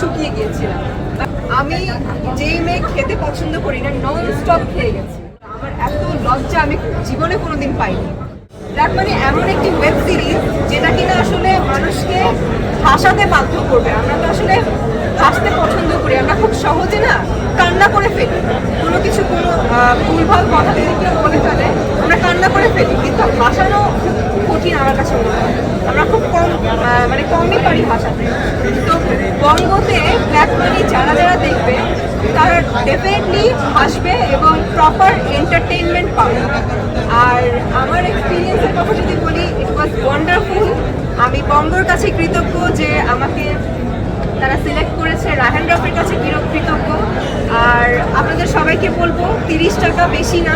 শুকিয়ে গিয়েছিলাম। আমি যেই মেয়ে খেতে পছন্দ করি না নন স্টপ খেয়ে গেছি। আমার এত লজ্জা, আমি জীবনে কোনোদিন পাইনি। ব্ল্যাক মানে এমন একটি ওয়েব সিরিজ যেটা কিনা আসলে মানুষকে হাসাতে বাধ্য করবে। আমরা তো আসলে হাসতে পছন্দ করি। আমরা খুব সহজে না কান্না করে ফেলি। কোনো কিছু, কোনো ভুলভাল কথা যদি কেউ বলে ফেলে, আমরা কান্না করে ফেলি। কিন্তু হাসানো খুব কঠিন আমার কাছে মনে হয়। আমরা খুব কম মানে কমই পারি হাসাতে তো বঙ্গতে ব্ল্যাক মানি যারা যারা দেখবে তারা ডেফিনেটলি হাসবে এবং প্রপার এন্টারটেনমেন্ট পাবে। আর আমার এক্সপিরিয়েন্সের কথা যদি বলি ইট ওয়াজ ওয়ান্ডারফুল আমি বঙ্গর কাছে কৃতজ্ঞ যে আমাকে তারা সিলেক্ট করেছে রাহান রফের কাছে কৃতজ্ঞ। আর আপনাদের সবাইকে বলব, তিরিশ টাকা বেশি না,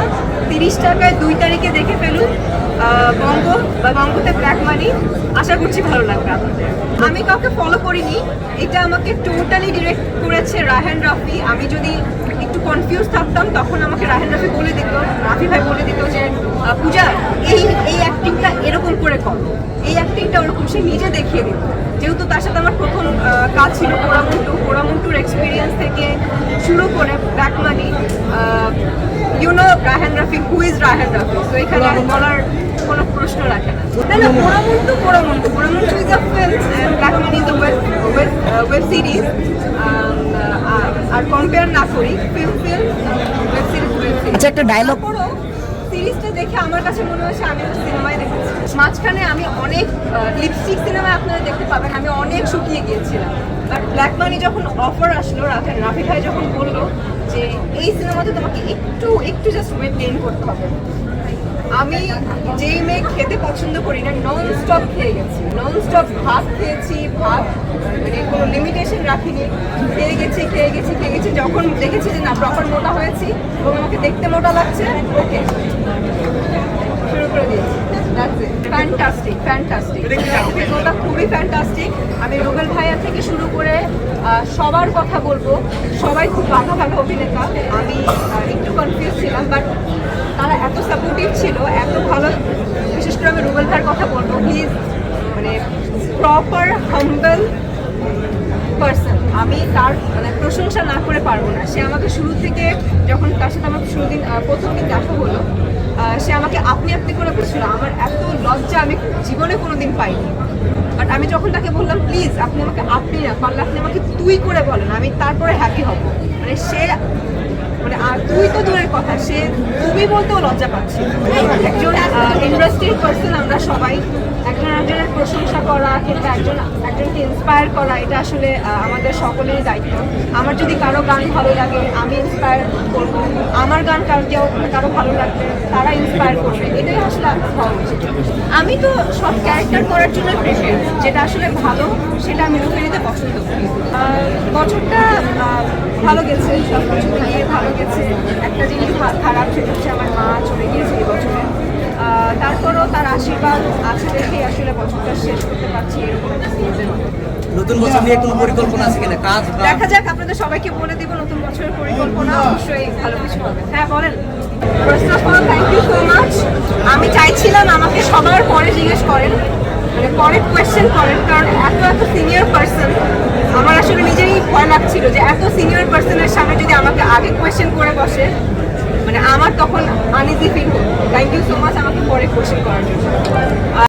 তিরিশ টাকায় দুই তারিখে দেখে ফেলুন বঙ্গ বা বঙ্গতে ব্ল্যাক মানি আশা করছি ভালো লাগবে আপনাদের। আমি কাউকে ফলো করিনি, এটা আমাকে টোটালি ডিরেক্ট করেছে রাহান রফি। আমি যদি একটু কনফিউজ থাকতাম তখন আমাকে রাহান রাফি বলে দিত রাফি ভাই বলে দিত যে পূজা এই এই অ্যাক্টিংটা এরকম করে করো। এই অ্যাক্টিংটা ওরকম সে নিজে দেখিয়ে দিত। যেহেতু তার সাথে আমার প্রথম কাজ ছিল পোড়ামন্টু পোড়ামন্টুর এক্সপিরিয়েন্স থেকে শুরু করে back money you know Rahan Rafi who is Rahan Rafi? তো এখানে বলার কোনো প্রশ্ন রাখে না। না না পোড়ামন্টু। পোড়ামন্টু পোড়ামন্টু। Is a film back money is a web web series R compare না করি film film web series web series আচ্ছা, একটা ডায়লগ সিরিজটা দেখে আমার কাছে মনে হয়েছে আমি একটা সিনেমায় দেখেছি। মাঝখানে আমি অনেক লিপস্টিক সিনেমায় আপনারা দেখতে পাবেন আমি অনেক শুকিয়ে গিয়েছিলাম। বাট ব্ল্যাক মানি যখন অফার আসলো রাফি রাফি ভাই যখন বলল যে এই সিনেমাতে তোমাকে একটু একটু জাস্ট ওয়েট গেইন করতে হবে। আমি যেই মেয়ে খেতে পছন্দ করি না নন স্টপ খেয়ে গেছি। নন স্টপ ভাত খেয়েছি ভাত মানে কোনো লিমিটেশন রাখিনি। খেয়ে গেছি খেয়ে গেছি খেয়ে গেছি। যখন দেখেছি যে না প্রপার মোটা হয়েছি এবং আমাকে দেখতে মোটা লাগছে ওকে। শুরু করে দিয়েছি। ফ্যান্টাস্টিক ফ্যান্টাস্টিক খুবই ফ্যান্টাস্টিক আমি রুবেল ভাইয়া থেকে শুরু করে আহ, সবার কথা বলব। সবাই খুব ভালো ভালো অভিনেতা। আমি একটু কনফিউজ ছিলাম বাট তারা এত সাপোর্টিভ ছিল, এত ভালো, বিশেষ করে আমি রুবেল ভাইয়ের কথা বলব। প্লিজ মানে প্রপার হাম্বল পার্সন আমি তার মানে প্রশংসা না করে পারব না। সে আমাকে শুরু থেকে যখন তার সাথে আমার শুরু দিন প্রথম দিন দেখা হলো সে আমাকে আপনি আপনি করে বলছিল, আমার এত লজ্জা, আমি জীবনে কোনো দিন পাইনি। বাট আমি যখন তাকে বললাম প্লিজ আপনি আমাকে আপনি না, পারলে আপনি আমাকে তুই করে বলেন, আমি তারপরে হ্যাপি হব। মানে সে মানে আর তুই তো দূরের কথা, সে তুমি বলতেও লজ্জা পাচ্ছি। একজন ইন্ডাস্ট্রির পার্সন আমরা সবাই, একজন প্রশংসা করা, কিংবা একজন, একজনকে ইন্সপায়ার করা, এটা আসলে আমাদের সকলেরই দায়িত্ব। আমার যদি কারও গান ভালো লাগে, আমি ইন্সপায়ার করব। আমার গান কারও কেউ, কারও ভালো লাগবে তারা ইন্সপায়ার করবে। এটাই আসলে উচিত। আমি তো সব ক্যারেক্টার করার জন্য প্রেফার যেটা আসলে ভালো, সেটা আমি রূপে নিতে পছন্দ করি। বছরটা ভালো গেছে সব কিছু ভালো গেছে। একটা জিনিস খারাপ সেটা হচ্ছে আমার আশীর্বাদ আছে দেখেই আসলে বছরটা শেষ করতে পারছি এরকম একটা। নতুন বছর নিয়ে কোনো পরিকল্পনা আছে কিনা? কাজ দেখা যাক আপনাদের সবাইকে বলে দিব নতুন বছরের পরিকল্পনা। অবশ্যই ভালো কিছু হবে। হ্যাঁ বলেন। First of all thank you so much আমি চাইছিলাম আমাকে সবার পরে জিজ্ঞেস করেন। মানে পরে কোয়েশ্চেন করেন কারণ এত এত সিনিয়র পার্সন আমার আসলে নিজেরই ভয় লাগছিল যে এত সিনিয়র পার্সনের সামনে যদি আমাকে আগে কোয়েশ্চেন করে বসে মানে আমার তখন আনইজি ফিল হতো। থ্যাংক ইউ সো মাচ আমাকে পরে কোশ্চেন করার জন্য।